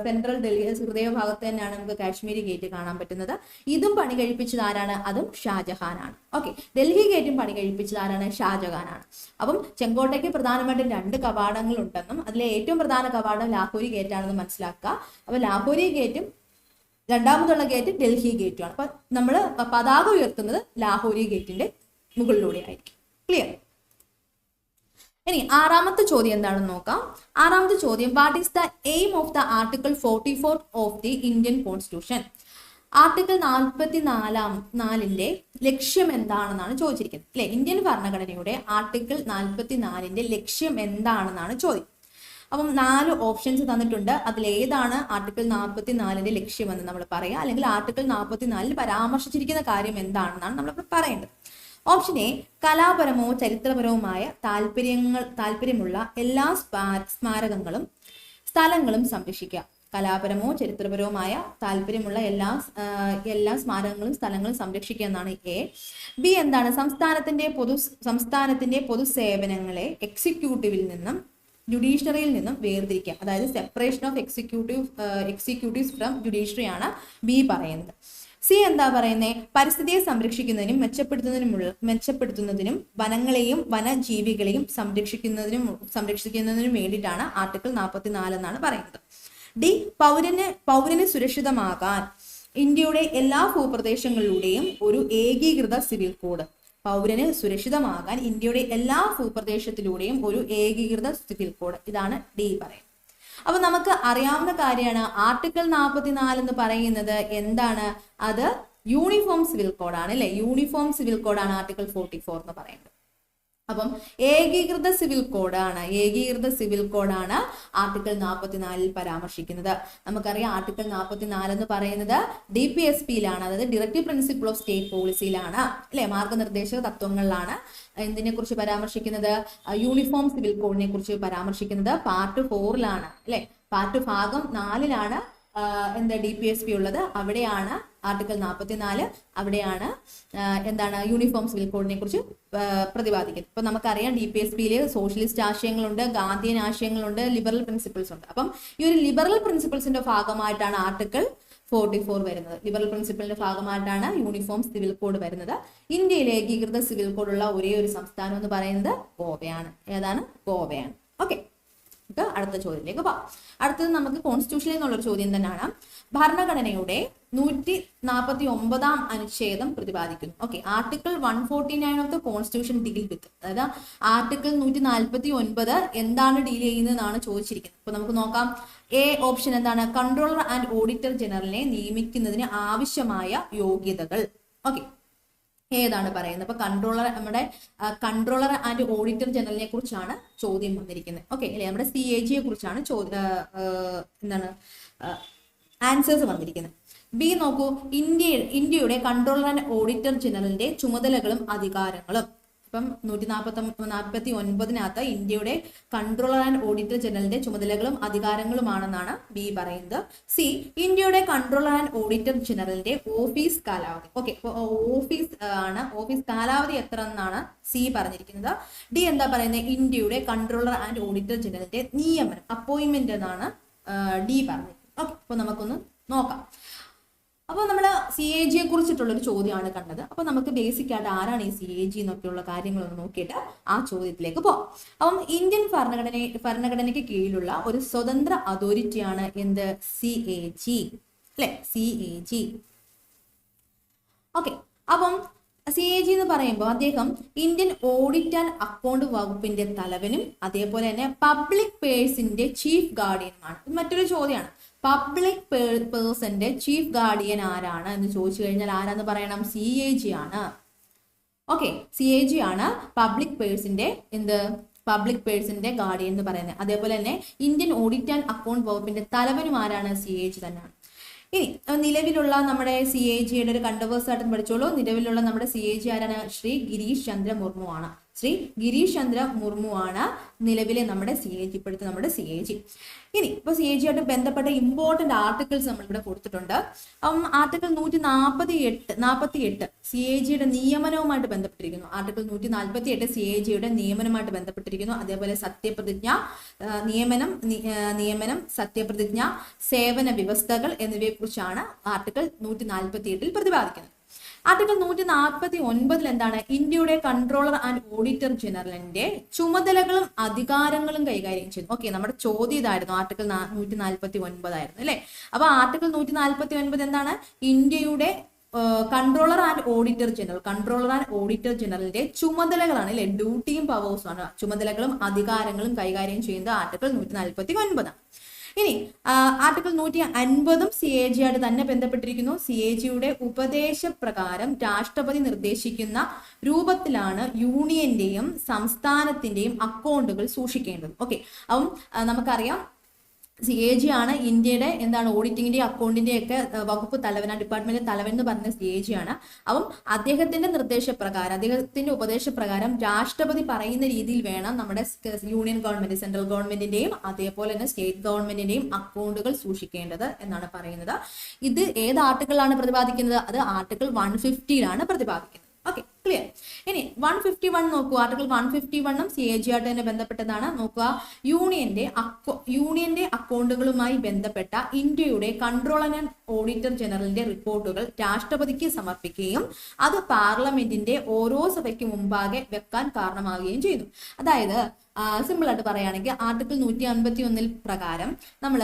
സെൻട്രൽ ഡൽഹി ഹൃദയ ഭാഗത്ത് തന്നെയാണ് നമുക്ക് കാശ്മീരി ഗേറ്റ് കാണാൻ പറ്റുന്നത്. ഇതും പണി കഴിപ്പിച്ചത് ആരാണ്? അതും ഷാജഹാനാണ് ഓക്കെ ഡൽഹി ഗേറ്റും പണി കഴിപ്പിച്ചത് ആരാണ്? ഷാജഹാനാണ് അപ്പം ചെങ്കോട്ടയ്ക്ക് പ്രധാനമായിട്ടും രണ്ട് കവാടങ്ങൾ ഉണ്ടെന്നും അതിലെ ഏറ്റവും പ്രധാന കവാടം ലാഹോരി ഗേറ്റ് ആണെന്ന് മനസ്സിലാക്കുക. അപ്പൊ ലാഹോരി ഗേറ്റും രണ്ടാമതുള്ള ഗേറ്റ് ഡൽഹി ഗേറ്റുമാണ് അപ്പൊ നമ്മൾ പതാക ഉയർത്തുന്നത് ലാഹോരി ഗേറ്റിന്റെ മുകളിലൂടെ ആയിരിക്കും. ക്ലിയർ ഇനി ആറാമത്തെ ചോദ്യം എന്താണെന്ന് നോക്കാം. ആറാമത്തെ ചോദ്യം what is the aim of the article forty four of the Indian constitution article നാൽപ്പത്തി നാലാം നാലിന്റെ ലക്ഷ്യം എന്താണെന്നാണ് ചോദിച്ചിരിക്കുന്നത്. അല്ലെ? ഇന്ത്യൻ ഭരണഘടനയുടെ ആർട്ടിക്കിൾ നാൽപ്പത്തി നാലിന്റെ ലക്ഷ്യം എന്താണെന്നാണ് ചോദ്യം അപ്പം നാല് ഓപ്ഷൻസ് തന്നിട്ടുണ്ട്. അതിലേതാണ് ആർട്ടിക്കിൾ നാൽപ്പത്തി നാലിന്റെ ലക്ഷ്യമെന്ന് നമ്മൾ പറയുക. അല്ലെങ്കിൽ ആർട്ടിക്കിൾ നാൽപ്പത്തി നാലിൽ പരാമർശിച്ചിരിക്കുന്ന കാര്യം എന്താണെന്നാണ് നമ്മൾ പറയേണ്ടത്. ഓപ്ഷൻ എ കലാപരമോ ചരിത്രപരവുമായ താല്പര്യങ്ങൾ താല്പര്യമുള്ള എല്ലാ സ്മാരകങ്ങളും സ്ഥലങ്ങളും സംരക്ഷിക്കുക. കലാപരമോ ചരിത്രപരവുമായ താല്പര്യമുള്ള എല്ലാ എല്ലാ സ്മാരകങ്ങളും സ്ഥലങ്ങളും സംരക്ഷിക്കുക എന്നാണ് എ ബി എന്താണ് സംസ്ഥാനത്തിന്റെ പൊതു സംസ്ഥാനത്തിന്റെ പൊതുസേവനങ്ങളെ എക്സിക്യൂട്ടീവിൽ നിന്നും ജുഡീഷ്യറിയിൽ നിന്നും വേർതിരിക്കുക അതായത് separation of executive executives from judiciary ആണ് ബി പറയുന്നത്. സി എന്താ പറയുന്നത് പരിസ്ഥിതിയെ സംരക്ഷിക്കുന്നതിനും മെച്ചപ്പെടുത്തുന്നതിനുമുള്ള മെച്ചപ്പെടുത്തുന്നതിനും വനങ്ങളെയും വനജീവികളെയും സംരക്ഷിക്കുന്നതിനും സംരക്ഷിക്കുന്നതിനും വേണ്ടിയിട്ടാണ് ആർട്ടിക്കിൾ നാൽപ്പത്തി നാല് എന്നാണ് പറയുന്നത്. ഡി പൗരന് പൗരന് സുരക്ഷിതമാകാൻ ഇന്ത്യയുടെ എല്ലാ ഭൂപ്രദേശങ്ങളിലൂടെയും ഒരു ഏകീകൃത സിവിൽ കോഡ് പൗരന് സുരക്ഷിതമാകാൻ ഇന്ത്യയുടെ എല്ലാ ഭൂപ്രദേശത്തിലൂടെയും ഒരു ഏകീകൃത സിവിൽ കോഡ് ഇതാണ് ഡി പറയുന്നത്. അപ്പൊ നമുക്ക് അറിയാവുന്ന കാര്യമാണ് ആർട്ടിക്കിൾ നാൽപ്പത്തി നാല് എന്ന് പറയുന്നത് എന്താണ്? അത് യൂണിഫോം സിവിൽ കോഡാണ് അല്ലെ? യൂണിഫോം സിവിൽ കോഡാണ് ആർട്ടിക്കിൾ ഫോർട്ടി ഫോർ എന്ന് പറയുന്നത്. അപ്പം ഏകീകൃത സിവിൽ കോഡാണ് ഏകീകൃത സിവിൽ കോഡാണ് ആർട്ടിക്കിൾ നാൽപ്പത്തിനാലിൽ പരാമർശിക്കുന്നത്. നമുക്കറിയാം ആർട്ടിക്കിൾ നാൽപ്പത്തിനാല് എന്ന് പറയുന്നത് ഡി പി എസ് പിയിലാണ് അതായത് ഡയറക്റ്റീവ് പ്രിൻസിപ്പിൾ ഓഫ് സ്റ്റേറ്റ് പോളിസിയിലാണ് അല്ലെ? മാർഗനിർദ്ദേശക തത്വങ്ങളിലാണ് എന്തിനെ കുറിച്ച് പരാമർശിക്കുന്നത് യൂണിഫോം സിവിൽ കോഡിനെ കുറിച്ച് പരാമർശിക്കുന്നത് പാർട്ട് ഫോറിലാണ് അല്ലെ? പാർട്ട് ഭാഗം നാലിലാണ് എന്താ ഡി പി എസ് പി ഉള്ളത്? അവിടെയാണ് ആർട്ടിക്കിൾ നാൽപ്പത്തിനാല് അവിടെയാണ് എന്താണ് യൂണിഫോം സിവിൽ കോഡിനെ കുറിച്ച് പ്രതിപാദിക്കുന്നത്. ഇപ്പൊ നമുക്കറിയാം ഡി പി എസ് പിയിൽ സോഷ്യലിസ്റ്റ് ആശയങ്ങളുണ്ട് ഗാന്ധിയൻ ആശയങ്ങളുണ്ട് ലിബറൽ പ്രിൻസിപ്പിൾസ് ഉണ്ട്. അപ്പം ഈ ഒരു ലിബറൽ പ്രിൻസിപ്പിൾസിന്റെ ഭാഗമായിട്ടാണ് ആർട്ടിക്കിൾ ഫോർട്ടി ഫോർ വരുന്നത് ലിബറൽ പ്രിൻസിപ്പിളിന്റെ ഭാഗമായിട്ടാണ് യൂണിഫോം സിവിൽ കോഡ് വരുന്നത്. ഇന്ത്യയിൽ ഏകീകൃത സിവിൽ കോഡുള്ള ഒരേ ഒരു സംസ്ഥാനം എന്ന് പറയുന്നത് ഗോവയാണ്. ഏതാണ്? ഗോവയാണ്. ഓക്കെ നമുക്ക് അടുത്ത ചോദ്യത്തിലേക്ക് പോകാം. അടുത്തത് നമുക്ക് കോൺസ്റ്റിറ്റ്യൂഷനിൽ നിന്നുള്ളൊരു ചോദ്യം തന്നെയാണ്. ഭരണഘടനയുടെ നൂറ്റി നാൽപ്പത്തി ഒമ്പതാം അനുച്ഛേദം പ്രതിപാദിക്കുന്നു. Okay article one forty nine of the constitution deal with അതായത് ആർട്ടിക്കിൾ നൂറ്റി നാൽപ്പത്തി ഒൻപത് എന്താണ് ഡീൽ ചെയ്യുന്നതെന്നാണ് ചോദിച്ചിരിക്കുന്നത്. അപ്പൊ നമുക്ക് നോക്കാം. എ ഓപ്ഷൻ എന്താണ്? കൺട്രോളർ ആൻഡ് ഓഡിറ്റർ ജനറലിനെ നിയമിക്കുന്നതിന് ആവശ്യമായ യോഗ്യതകൾ. ഓക്കെ ഏതാണ് പറയുന്നത്? അപ്പൊ കൺട്രോളർ നമ്മുടെ കൺട്രോളർ ആൻഡ് ഓഡിറ്റർ ജനറലിനെ കുറിച്ചാണ് ചോദ്യം വന്നിരിക്കുന്നത്. ഓക്കെ അല്ലെ? നമ്മുടെ സി എ ജിയെ കുറിച്ചാണ് ചോദ്യ എന്താണ് ആൻസേഴ്സ് വന്നിരിക്കുന്നത്. ബി നോക്കൂ. ഇന്ത്യ ഇന്ത്യയുടെ കൺട്രോളർ ആൻഡ് ഓഡിറ്റർ ജനറലിന്റെ ചുമതലകളും അധികാരങ്ങളും. ഇപ്പം നൂറ്റി നാൽപ്പത്തി നാൽപ്പത്തി ഒൻപതിനകത്ത് ഇന്ത്യയുടെ കൺട്രോളർ ആൻഡ് ഓഡിറ്റർ ജനറലിന്റെ ചുമതലകളും അധികാരങ്ങളുമാണെന്നാണ് ബി പറയുന്നത്. സി ഇന്ത്യയുടെ കൺട്രോളർ ആൻഡ് ഓഡിറ്റർ ജനറലിന്റെ ഓഫീസ് കാലാവധി. ഓക്കെ ഓഫീസ് ആണ് ഓഫീസ് കാലാവധി എത്ര എന്നാണ് സി പറഞ്ഞിരിക്കുന്നത്. ഡി എന്താ പറയുന്നത് ഇന്ത്യയുടെ കൺട്രോളർ ആൻഡ് ഓഡിറ്റർ ജനറലിന്റെ നിയമനം അപ്പോയിന്റ്മെന്റ് എന്നാണ് ഡി പറഞ്ഞിരിക്കുന്നത്. ഓക്കെ അപ്പൊ നമുക്കൊന്ന് നോക്കാം. അപ്പോൾ നമ്മൾ സി എ ജിയെ കുറിച്ചിട്ടുള്ളൊരു ചോദ്യമാണ് കണ്ടത്. അപ്പോൾ നമുക്ക് ബേസിക് ആയിട്ട് ആരാണ് ഈ സി എ ജി എന്നൊക്കെയുള്ള കാര്യങ്ങളൊന്ന് നോക്കിയിട്ട് ആ ചോദ്യത്തിലേക്ക് പോകാം അപ്പം ഇന്ത്യൻ ഭരണഘടന ഭരണഘടനയ്ക്ക് കീഴിലുള്ള ഒരു സ്വതന്ത്ര അതോറിറ്റിയാണ് എന്ത്? സി എ ജി അല്ലെ? C A G okay. അപ്പം സി എ ജി എന്ന് പറയുമ്പോൾ അദ്ദേഹം ഇന്ത്യൻ ഓഡിറ്റ് ആൻഡ് അക്കൗണ്ട് വകുപ്പിന്റെ തലവനും അതേപോലെ തന്നെ പബ്ലിക് പേഴ്സിന്റെ ചീഫ് ഗാർഡിയനുമാണ്. മറ്റൊരു ചോദ്യമാണ്. പബ്ലിക് പേഴ്സന്റെ ചീഫ് ഗാർഡിയൻ ആരാണ് എന്ന് ചോദിച്ചു കഴിഞ്ഞാൽ ആരാന്ന് പറയണം? സി എ ജി ആണ്. ഓക്കെ സി എ ജി ആണ് പബ്ലിക് പേഴ്സിന്റെ എന്ത്? പബ്ലിക് പേഴ്സിന്റെ ഗാർഡിയൻ എന്ന് പറയുന്നത്. അതേപോലെ തന്നെ ഇന്ത്യൻ ഓഡിറ്റ് ആൻഡ് അക്കൗണ്ട് വകുപ്പിന്റെ തലവനും ആരാണ്? സി എ ജി തന്നെയാണ്. ഇനി നിലവിലുള്ള നമ്മുടെ സി എ ജിയുടെ ഒരു കണ്ടവേഴ്സ് ആയിട്ട് പഠിച്ചോളൂ. നിലവിലുള്ള നമ്മുടെ സി എ ജി ആരാണ്? ശ്രീ ഗിരീഷ് ചന്ദ്ര മുർമു ആണ്. ശ്രീ ഗിരീഷ് ചന്ദ്ര മുർമു ആണ് നിലവിലെ നമ്മുടെ സി എ ജി ഇപ്പോഴത്തെ നമ്മുടെ സി എ ജി ഇനി ഇപ്പൊ സി എ ജി ആയിട്ട് ബന്ധപ്പെട്ട ഇമ്പോർട്ടന്റ് ആർട്ടിക്കിൾസ് നമ്മൾ ഇവിടെ കൊടുത്തിട്ടുണ്ട്. അപ്പം ആർട്ടിക്കിൾ നൂറ്റി നാൽപ്പത്തി എട്ട് നാൽപ്പത്തി എട്ട് സി എ ജിയുടെ നിയമനവുമായിട്ട് ബന്ധപ്പെട്ടിരിക്കുന്നു. ആർട്ടിക്കിൾ നൂറ്റി നാൽപ്പത്തി എട്ട് സി എ ജിയുടെ നിയമനവുമായിട്ട് ബന്ധപ്പെട്ടിരിക്കുന്നു. അതേപോലെ സത്യപ്രതിജ്ഞ നിയമനം നിയമനം സത്യപ്രതിജ്ഞ സേവന വ്യവസ്ഥകൾ എന്നിവയെക്കുറിച്ചാണ് ആർട്ടിക്കിൾ നൂറ്റി നാൽപ്പത്തി എട്ടിൽ പ്രതിപാദിക്കുന്നത്. ആർട്ടിക്കിൾ നൂറ്റി നാൽപ്പത്തി ഒൻപതിൽ എന്താണ് ഇന്ത്യയുടെ കൺട്രോളർ ആൻഡ് ഓഡിറ്റർ ജനറലിന്റെ ചുമതലകളും അധികാരങ്ങളും കൈകാര്യം ചെയ്യുന്നു. ഓക്കെ നമ്മുടെ ചോദ്യം ഇതായിരുന്നു. ആർട്ടിക്കിൾ നൂറ്റി നാൽപ്പത്തി ഒൻപതായിരുന്നു അല്ലെ? അപ്പൊ ആർട്ടിക്കിൾ നൂറ്റി നാൽപ്പത്തി ഒൻപത് എന്താണ്? ഇന്ത്യയുടെ controller and auditor general controller and auditor ജനറലിന്റെ ചുമതലകളാണ് അല്ലെ? ഡ്യൂട്ടിയും പവേഴ്സും ആണ്. ചുമതലകളും അധികാരങ്ങളും കൈകാര്യം ചെയ്യുന്നത് ആർട്ടിക്കിൾ നൂറ്റി നാൽപ്പത്തി ഒൻപതാണ് ഇനി ആർട്ടിക്കിൾ നൂറ്റി അൻപതും സി എ ജി ആയിട്ട് തന്നെ ബന്ധപ്പെട്ടിരിക്കുന്നു. സി എ ജിയുടെ ഉപദേശപ്രകാരം രാഷ്ട്രപതി നിർദ്ദേശിക്കുന്ന രൂപത്തിലാണ് യൂണിയന്റെയും സംസ്ഥാനത്തിന്റെയും അക്കൗണ്ടുകൾ സൂക്ഷിക്കേണ്ടത്. ഓക്കെ അപ്പം നമുക്കറിയാം സി എ ജി ആണ് ഇന്ത്യയുടെ എന്താണ് ഓഡിറ്റിങ്ങിന്റെ അക്കൗണ്ടിന്റെ ഒക്കെ വകുപ്പ് തലവൻ ഡിപ്പാർട്ട്മെന്റ് തലവൻ എന്ന് പറഞ്ഞ സി എ ജി ആണ്. അപ്പം അദ്ദേഹത്തിന്റെ നിർദ്ദേശപ്രകാരം അദ്ദേഹത്തിന്റെ ഉപദേശപ്രകാരം രാഷ്ട്രപതി പറയുന്ന രീതിയിൽ വേണം നമ്മുടെ യൂണിയൻ ഗവൺമെന്റ് സെൻട്രൽ ഗവൺമെന്റിന്റെയും അതേപോലെ തന്നെ സ്റ്റേറ്റ് ഗവൺമെന്റിന്റെയും അക്കൗണ്ടുകൾ സൂക്ഷിക്കേണ്ടത് എന്നാണ് പറയുന്നത്. ഇത് ഏത് ആർട്ടിക്കിളാണ് പ്രതിപാദിക്കുന്നത്? അത് ആർട്ടിക്കിൾ വൺ ഫിഫ്റ്റിയിലാണ് പ്രതിപാദിക്കുന്നത്. ഓക്കെ ക്ലിയർ ഇനി വൺ ഫിഫ്റ്റി വൺ നോക്കുക ആർട്ടിക്കിൾ വൺ ഫിഫ്റ്റി വണ്ണും സി എ ജി ആയിട്ട് തന്നെ ബന്ധപ്പെട്ടതാണ്. നോക്കുക. യൂണിയന്റെ അക്കോ യൂണിയന്റെ അക്കൗണ്ടുകളുമായി ബന്ധപ്പെട്ട ഇന്ത്യയുടെ കൺട്രോളർ ആൻഡ് ഓഡിറ്റർ ജനറലിന്റെ റിപ്പോർട്ടുകൾ രാഷ്ട്രപതിക്ക് സമർപ്പിക്കുകയും അത് പാർലമെന്റിന്റെ ഓരോ സഭയ്ക്ക് മുമ്പാകെ വെക്കാൻ കാരണമാവുകയും ചെയ്യുന്നു അതായത് സിമ്പിൾ ആയിട്ട് പറയുകയാണെങ്കിൽ ആർട്ടിക്കിൾ നൂറ്റി അൻപത്തി ഒന്നിൽ പ്രകാരം നമ്മൾ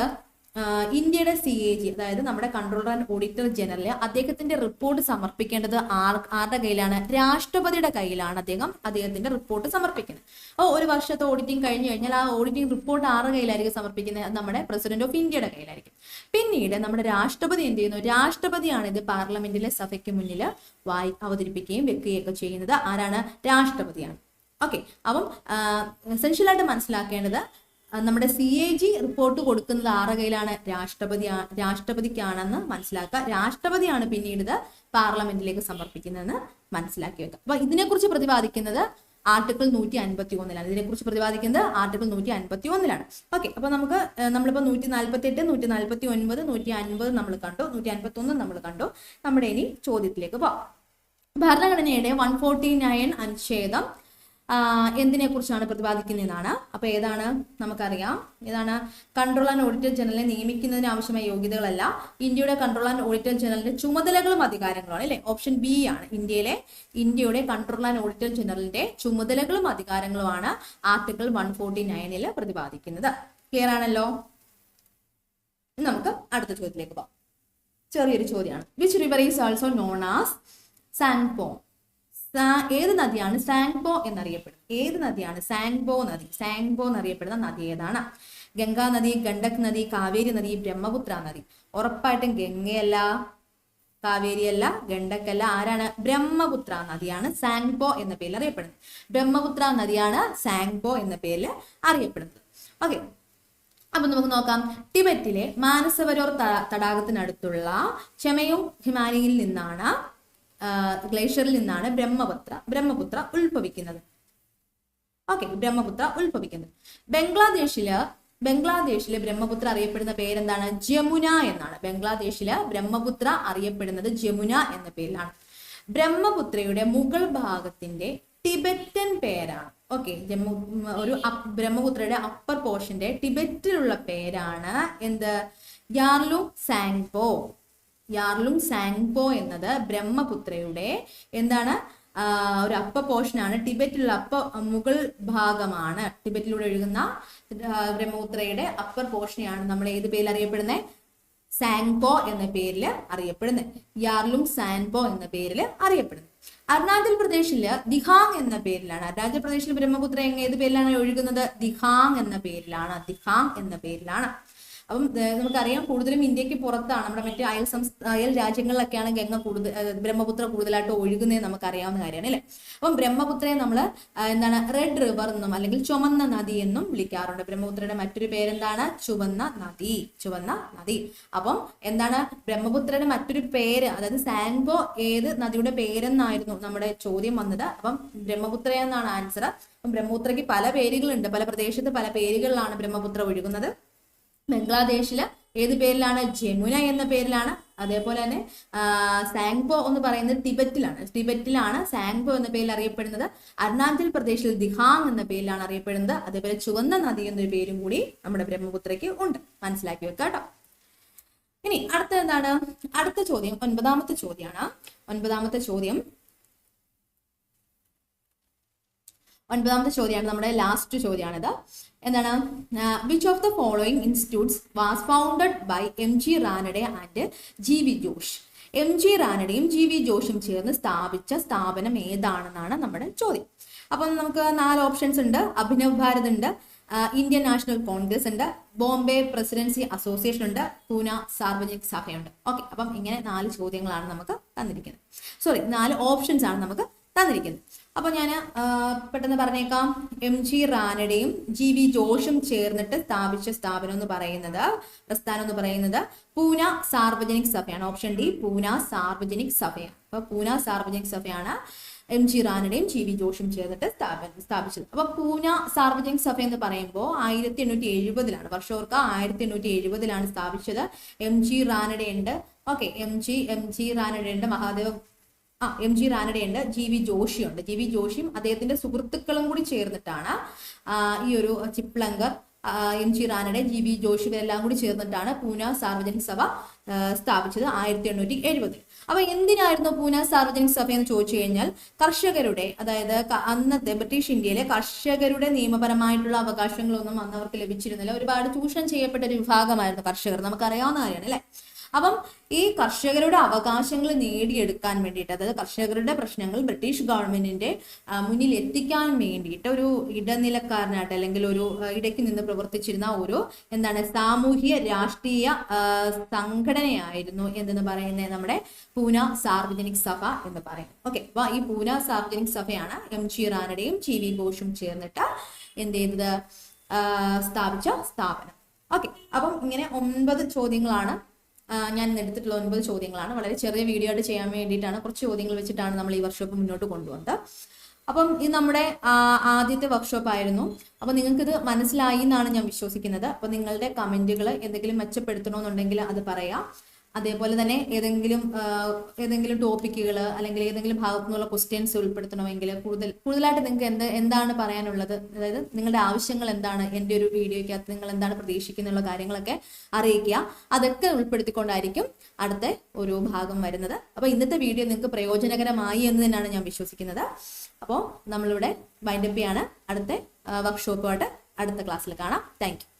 ഇന്ത്യയുടെ സി എ ജി അതായത് നമ്മുടെ കൺട്രോളർ ആൻഡ് ഓഡിറ്റർ ജനറൽ അദ്ദേഹത്തിന്റെ റിപ്പോർട്ട് സമർപ്പിക്കേണ്ടത് ആർ ആരുടെ കയ്യിലാണ്? രാഷ്ട്രപതിയുടെ കയ്യിലാണ് അദ്ദേഹം അദ്ദേഹത്തിന്റെ റിപ്പോർട്ട് സമർപ്പിക്കുന്നത്. അപ്പോൾ ഒരു വർഷത്തെ ഓഡിറ്റിംഗ് കഴിഞ്ഞു കഴിഞ്ഞാൽ ആ ഓഡിറ്റിംഗ് റിപ്പോർട്ട് ആരുടെ കയ്യിലായിരിക്കും സമർപ്പിക്കുന്നത്? നമ്മുടെ പ്രസിഡന്റ് ഓഫ് ഇന്ത്യയുടെ കയ്യിലായിരിക്കും. പിന്നീട് നമ്മുടെ രാഷ്ട്രപതി എന്ത് ചെയ്യുന്നു? രാഷ്ട്രപതിയാണ് ഇത് പാർലമെന്റിലെ സഭയ്ക്ക് മുന്നിൽ വായി അവതരിപ്പിക്കുകയും വെക്കുകയൊക്കെ ചെയ്യുന്നത്. ആരാണ്? രാഷ്ട്രപതിയാണ്. ഓക്കെ അപ്പം എസെൻഷ്യൽ ആയിട്ട് മനസ്സിലാക്കേണ്ടത് നമ്മുടെ സി എ ജി റിപ്പോർട്ട് കൊടുക്കുന്നത് ആരുടെ കയ്യിലാണ് രാഷ്ട്രപതി രാഷ്ട്രപതിക്കാണെന്ന് മനസ്സിലാക്കുക. രാഷ്ട്രപതിയാണ് പിന്നീട് പാർലമെന്റിലേക്ക് സമർപ്പിക്കുന്നതെന്ന് മനസ്സിലാക്കി വെക്കുക. അപ്പൊ ഇതിനെക്കുറിച്ച് പ്രതിപാദിക്കുന്നത് ആർട്ടിക്കിൾ നൂറ്റി അൻപത്തി ഒന്നിലാണ് ഇതിനെക്കുറിച്ച് പ്രതിപാദിക്കുന്നത് ആർട്ടിക്കിൾ നൂറ്റി അൻപത്തി ഒന്നിലാണ് ഓക്കെ അപ്പൊ നമുക്ക് നമ്മളിപ്പോ നൂറ്റി നാൽപ്പത്തി എട്ട് നൂറ്റി നാൽപ്പത്തി ഒൻപത് നൂറ്റി അൻപത് നമ്മൾ കണ്ടു. നൂറ്റി അൻപത്തി ഒന്ന് നമ്മൾ കണ്ടു. നമ്മുടെ ഇനി ചോദ്യത്തിലേക്ക് പോവാം. ഭരണഘടനയുടെ വൺ ഫോർട്ടി നയൻ അനുച്ഛേദം എന്തിനെ കുറിച്ചാണ് പ്രതിപാദിക്കുന്നതെന്നാണ്. അപ്പൊ ഏതാണ് നമുക്കറിയാം. ഏതാണ്? കൺട്രോൾ ആൻഡ് ഓഡിറ്റർ ജനറലിനെ നിയമിക്കുന്നതിന് ആവശ്യമായ യോഗ്യതകളല്ല. ഇന്ത്യയുടെ കൺട്രോൾ ആൻഡ് ഓഡിറ്റർ ജനറലിന്റെ ചുമതലകളും അധികാരങ്ങളുമാണ് അല്ലെ? ഓപ്ഷൻ ബി ആണ്. ഇന്ത്യയിലെ ഇന്ത്യയുടെ കൺട്രോൾ ആൻഡ് ഓഡിറ്റർ ജനറലിന്റെ ചുമതലകളും അധികാരങ്ങളുമാണ് ആർട്ടിക്കിൾ വൺ ഫോർട്ടി നയനിൽ പ്രതിപാദിക്കുന്നത്. ക്ലിയർ ആണല്ലോ? നമുക്ക് അടുത്ത ചോദ്യത്തിലേക്ക് പോകാം. ചെറിയൊരു ചോദ്യമാണ്. Which river is also known as Tsangpo സാ- ഏത് നദിയാണ്? സാങ്ബോ എന്നറിയപ്പെടുന്നത് ഏത് നദിയാണ്? സാങ്ബോ നദി. സാങ്ബോ എന്നറിയപ്പെടുന്ന നദി ഏതാണ്? ഗംഗാ നദി ഗണ്ഡക് നദി കാവേരി നദി ബ്രഹ്മപുത്ര നദി. ഉറപ്പായിട്ടും ഗംഗയല്ല കാവേരിയല്ല ഗണ്ഡക്കല്ല ആരാണ്? ബ്രഹ്മപുത്ര നദിയാണ് സാങ്ബോ എന്ന പേരിൽ അറിയപ്പെടുന്നത്. ബ്രഹ്മപുത്ര നദിയാണ് സാങ്ബോ എന്ന പേരിൽ അറിയപ്പെടുന്നത്. ഓക്കെ. അപ്പൊ നമുക്ക് നോക്കാം. ടിബറ്റിലെ മാനസവരോർ തടാകത്തിനടുത്തുള്ള ചെമയോ ഹിമാലയിൽ നിന്നാണ് ഗ്ലേഷ്യറിൽ നിന്നാണ് ബ്രഹ്മപുത്ര ബ്രഹ്മപുത്ര ഉത്ഭവിക്കുന്നത്. ഓക്കെ ബ്രഹ്മപുത്ര ഉത്ഭവിക്കുന്നത്. ബംഗ്ലാദേശിൽ ബംഗ്ലാദേശിലെ ബ്രഹ്മപുത്ര അറിയപ്പെടുന്ന പേരെന്താണ്? ജമുന എന്നാണ്. ബംഗ്ലാദേശിൽ ബ്രഹ്മപുത്ര അറിയപ്പെടുന്നത് ജമുന എന്ന പേരിലാണ്. ബ്രഹ്മപുത്രയുടെ മുഗൾ ഭാഗത്തിന്റെ ടിബറ്റൻ പേരാണ്. ഓക്കെ ജമ്മു ഒരു ബ്രഹ്മപുത്രയുടെ അപ്പർ പോർഷന്റെ ടിബറ്റിലുള്ള പേരാണ് എന്ത്? യാർലു സാങ്പോ. യാർലുങ് സാങ്പോ എന്നത് ബ്രഹ്മപുത്രയുടെ എന്താണ്? ഒരു അപ്പ പോർഷനാണ് ടിബറ്റിലുള്ള അപ്പ മുകൾ ഭാഗമാണ്. ടിബറ്റിലൂടെ ഒഴുകുന്ന ബ്രഹ്മപുത്രയുടെ അപ്പർ പോർഷനെയാണ് നമ്മൾ ഏത് പേരിൽ അറിയപ്പെടുന്നത് സാങ്പോ എന്ന പേരിൽ അറിയപ്പെടുന്നത് യാർലുങ് സാൻപോ എന്ന പേരിൽ അറിയപ്പെടുന്നത് അരുണാചൽ പ്രദേശിൽ ദിഹാങ് എന്ന പേരിലാണ്. അരുണാചൽ പ്രദേശിൽ ബ്രഹ്മപുത്ര ഏത് പേരിലാണ് ഒഴുകുന്നത്? ദിഹാങ് എന്ന പേരിലാണ്. ദിഹാങ് എന്ന പേരിലാണ്. അപ്പം നമുക്കറിയാം കൂടുതലും ഇന്ത്യയ്ക്ക് പുറത്താണ്. നമ്മുടെ മറ്റു അയൽ സംസ്ഥാന അയൽ രാജ്യങ്ങളിലൊക്കെയാണ് ഗംഗ കൂടുതൽ ബ്രഹ്മപുത്ര കൂടുതലായിട്ട് ഒഴുകുന്നത് നമുക്കറിയാവുന്ന കാര്യമാണ് അല്ലേ? അപ്പം ബ്രഹ്മപുത്രയെ നമ്മൾ എന്താണ് റെഡ് റിവർ എന്നും അല്ലെങ്കിൽ ചുമന്ന നദി എന്നും വിളിക്കാറുണ്ട്. ബ്രഹ്മപുത്രയുടെ മറ്റൊരു പേരെന്താണ്? ചുവന്ന നദി ചുവന്ന നദി. അപ്പം എന്താണ് ബ്രഹ്മപുത്രയുടെ മറ്റൊരു പേര് അതായത് സാങ്ബോ ഏത് നദിയുടെ പേരെന്നായിരുന്നു നമ്മുടെ ചോദ്യം വന്നത്. അപ്പം ബ്രഹ്മപുത്ര എന്നാണ് ആൻസർ അപ്പം ബ്രഹ്മപുത്രയ്ക്ക് പല പേരുകളുണ്ട്. പല പ്രദേശത്ത് പല പേരുകളിലാണ് ബ്രഹ്മപുത്ര ഒഴുകുന്നത്. ബംഗ്ലാദേശിൽ ഏത് പേരിലാണ്? ജമുന എന്ന പേരിലാണ്. അതേപോലെ തന്നെ സാങ്പോ എന്ന് പറയുന്നത് ടിബറ്റിലാണ്. ടിബറ്റിലാണ് സാങ്പോ എന്ന പേരിൽ അറിയപ്പെടുന്നത്. അരുണാചൽ പ്രദേശിൽ ദിഹാങ് എന്ന പേരിലാണ് അറിയപ്പെടുന്നത്. അതേപോലെ ചുവന്ന നദി എന്നൊരു പേരും കൂടി നമ്മുടെ ബ്രഹ്മപുത്രയ്ക്ക് ഉണ്ട്. മനസ്സിലാക്കി വെക്കാം കേട്ടോ ഇനി അടുത്ത എന്താണ്? അടുത്ത ചോദ്യം ഒൻപതാമത്തെ ചോദ്യമാണ് ഒൻപതാമത്തെ ചോദ്യം ഒൻപതാമത്തെ ചോദ്യമാണ്. നമ്മുടെ ലാസ്റ്റ് ചോദ്യമാണിത്. എന്താണ്? Which of the following institutes was founded by M G Ranade and G V Joshi M G റാനഡയും G V ജോഷും ചേർന്ന് സ്ഥാപിച്ച സ്ഥാപനം ഏതാണെന്നാണ് നമ്മുടെ ചോദ്യം. അപ്പം നമുക്ക് നാല് ഓപ്ഷൻസ് ഉണ്ട്. അഭിനവ് ഭാരത് ഉണ്ട്. ഇന്ത്യൻ നാഷണൽ കോൺഗ്രസ് ഉണ്ട്. ബോംബെ പ്രസിഡൻസി അസോസിയേഷൻ ഉണ്ട്. പൂന സാർവജനിക് സഭയുണ്ട്. ഓക്കെ അപ്പം ഇങ്ങനെ നാല് ചോദ്യങ്ങളാണ് നമുക്ക് തന്നിരിക്കുന്നത്. സോറി നാല് ഓപ്ഷൻസ് ആണ് നമുക്ക് തന്നിരിക്കുന്നത്. അപ്പൊ ഞാൻ പെട്ടെന്ന് പറഞ്ഞേക്കാം. എം ജി റാനഡയും ജി വി ജോഷും ചേർന്നിട്ട് സ്ഥാപിച്ച സ്ഥാപനം എന്ന് പറയുന്നത് പ്രസ്ഥാനം എന്ന് പറയുന്നത് പൂന സാർവജനിക് സഭയാണ്. ഓപ്ഷൻ ഡി പൂന സാർവജനിക് സഭയാണ്. അപ്പൊ പൂന സാർവജനിക് സഭയാണ് എം ജി റാനഡയും ജി വി ജോഷും ചേർന്നിട്ട് സ്ഥാപ സ്ഥാപിച്ചത്. അപ്പൊ പൂന സാർവജനിക് സഭ എന്ന് പറയുമ്പോൾ ആയിരത്തി എണ്ണൂറ്റി എഴുപതിലാണ് വർഷോർക്ക ആയിരത്തി എണ്ണൂറ്റി എഴുപതിലാണ് സ്ഥാപിച്ചത് M G റാനഡയുണ്ട് okay M G M G റാനഡയുണ്ട് Mahadeva ആ എം ജി റാനഡയുണ്ട് ജി വി ജോഷിയുണ്ട്. ജി വി ജോഷിയും അദ്ദേഹത്തിന്റെ സുഹൃത്തുക്കളും കൂടി ചേർന്നിട്ടാണ് ഈ ഒരു Chiplunkar M G Ranade G V Joshi ഇവരെല്ലാം കൂടി ചേർന്നിട്ടാണ് പൂന സാർവജനിക സഭ സ്ഥാപിച്ചത് ആയിരത്തി എണ്ണൂറ്റി എഴുപതിൽ അപ്പൊ എന്തിനായിരുന്നു പൂന സാർവജനിക സഭ എന്ന് ചോദിച്ചു കഴിഞ്ഞാൽ കർഷകരുടെ അതായത് അന്നത്തെ ബ്രിട്ടീഷ് ഇന്ത്യയിലെ കർഷകരുടെ നിയമപരമായിട്ടുള്ള അവകാശങ്ങളൊന്നും അന്ന് അവർക്ക് ലഭിച്ചിരുന്നില്ല. ഒരുപാട് ചൂഷണം ചെയ്യപ്പെട്ട ഒരു വിഭാഗമായിരുന്നു കർഷകർ. നമുക്കറിയാവുന്ന കാര്യമാണ് അല്ലെ? അപ്പം ഈ കർഷകരുടെ അവകാശങ്ങൾ നേടിയെടുക്കാൻ വേണ്ടിയിട്ട് അതായത് കർഷകരുടെ പ്രശ്നങ്ങൾ ബ്രിട്ടീഷ് ഗവൺമെന്റിന്റെ മുന്നിൽ എത്തിക്കാൻ വേണ്ടിയിട്ട് ഒരു ഇടനിലക്കാരനായിട്ട് അല്ലെങ്കിൽ ഒരു ഇടയ്ക്ക് നിന്ന് പ്രവർത്തിച്ചിരുന്ന ഒരു എന്താണ് സാമൂഹ്യ രാഷ്ട്രീയ സംഘടനയായിരുന്നു എന്തെന്ന് പറയുന്നത് നമ്മുടെ പൂന സാർവജനിക് സഭ എന്ന് പറയുന്നത്. ഓക്കെ അപ്പൊ ഈ പൂന സാർവജനിക് സഭയാണ് എം ജി റാനഡയും ജി വി ഘോഷും ചേർന്നിട്ട് എന്ത് ചെയ്തത് സ്ഥാപിച്ച സ്ഥാപനം. ഓക്കെ അപ്പം ഇങ്ങനെ ഒമ്പത് ചോദ്യങ്ങളാണ് ഞാൻ എടുത്തിട്ടുള്ള ഒൻപത് ചോദ്യങ്ങളാണ്. വളരെ ചെറിയ വീഡിയോ ആയിട്ട് ചെയ്യാൻ വേണ്ടിയിട്ടാണ് കുറച്ച് ചോദ്യങ്ങൾ വെച്ചിട്ടാണ് നമ്മൾ ഈ വർക്ക്ഷോപ്പ് മുന്നോട്ട് കൊണ്ടുവന്നത്. അപ്പം ഇത് നമ്മുടെ ആദ്യത്തെ വർക്ക്ഷോപ്പ് ആയിരുന്നു. അപ്പം നിങ്ങൾക്കിത് മനസ്സിലായി എന്നാണ് ഞാൻ വിശ്വസിക്കുന്നത്. അപ്പം നിങ്ങളുടെ കമന്റുകൾ എന്തെങ്കിലും മെച്ചപ്പെടുത്തണമെന്നുണ്ടെങ്കിൽ അത് പറയാം. അതേപോലെ തന്നെ ഏതെങ്കിലും ഏതെങ്കിലും ടോപ്പിക്കുകൾ അല്ലെങ്കിൽ ഏതെങ്കിലും ഭാഗത്തു നിന്നുള്ള ക്വസ്റ്റ്യൻസ് ഉൾപ്പെടുത്തണമെങ്കിൽ കൂടുതൽ കൂടുതലായിട്ട് നിങ്ങൾക്ക് എന്ത് എന്താണ് പറയാനുള്ളത്? അതായത് നിങ്ങളുടെ ആവശ്യങ്ങൾ എന്താണ്? എന്റെ ഒരു വീഡിയോയ്ക്കകത്ത് നിങ്ങൾ എന്താണ് പ്രതീക്ഷിക്കുന്നുള്ള കാര്യങ്ങളൊക്കെ അറിയിക്കുക. അതൊക്കെ ഉൾപ്പെടുത്തിക്കൊണ്ടായിരിക്കും അടുത്ത ഒരു ഭാഗം വരുന്നത്. അപ്പോൾ ഇന്നത്തെ വീഡിയോ നിങ്ങൾക്ക് പ്രയോജനകരമായി എന്ന് തന്നെയാണ് ഞാൻ വിശ്വസിക്കുന്നത്. അപ്പോൾ നമ്മളിവിടെ വൈൻഡപ്പ് ചെയ്യാണ്. അടുത്ത വർക്ക്ഷോപ്പുമായിട്ട് അടുത്ത ക്ലാസ്സിൽ കാണാം. താങ്ക്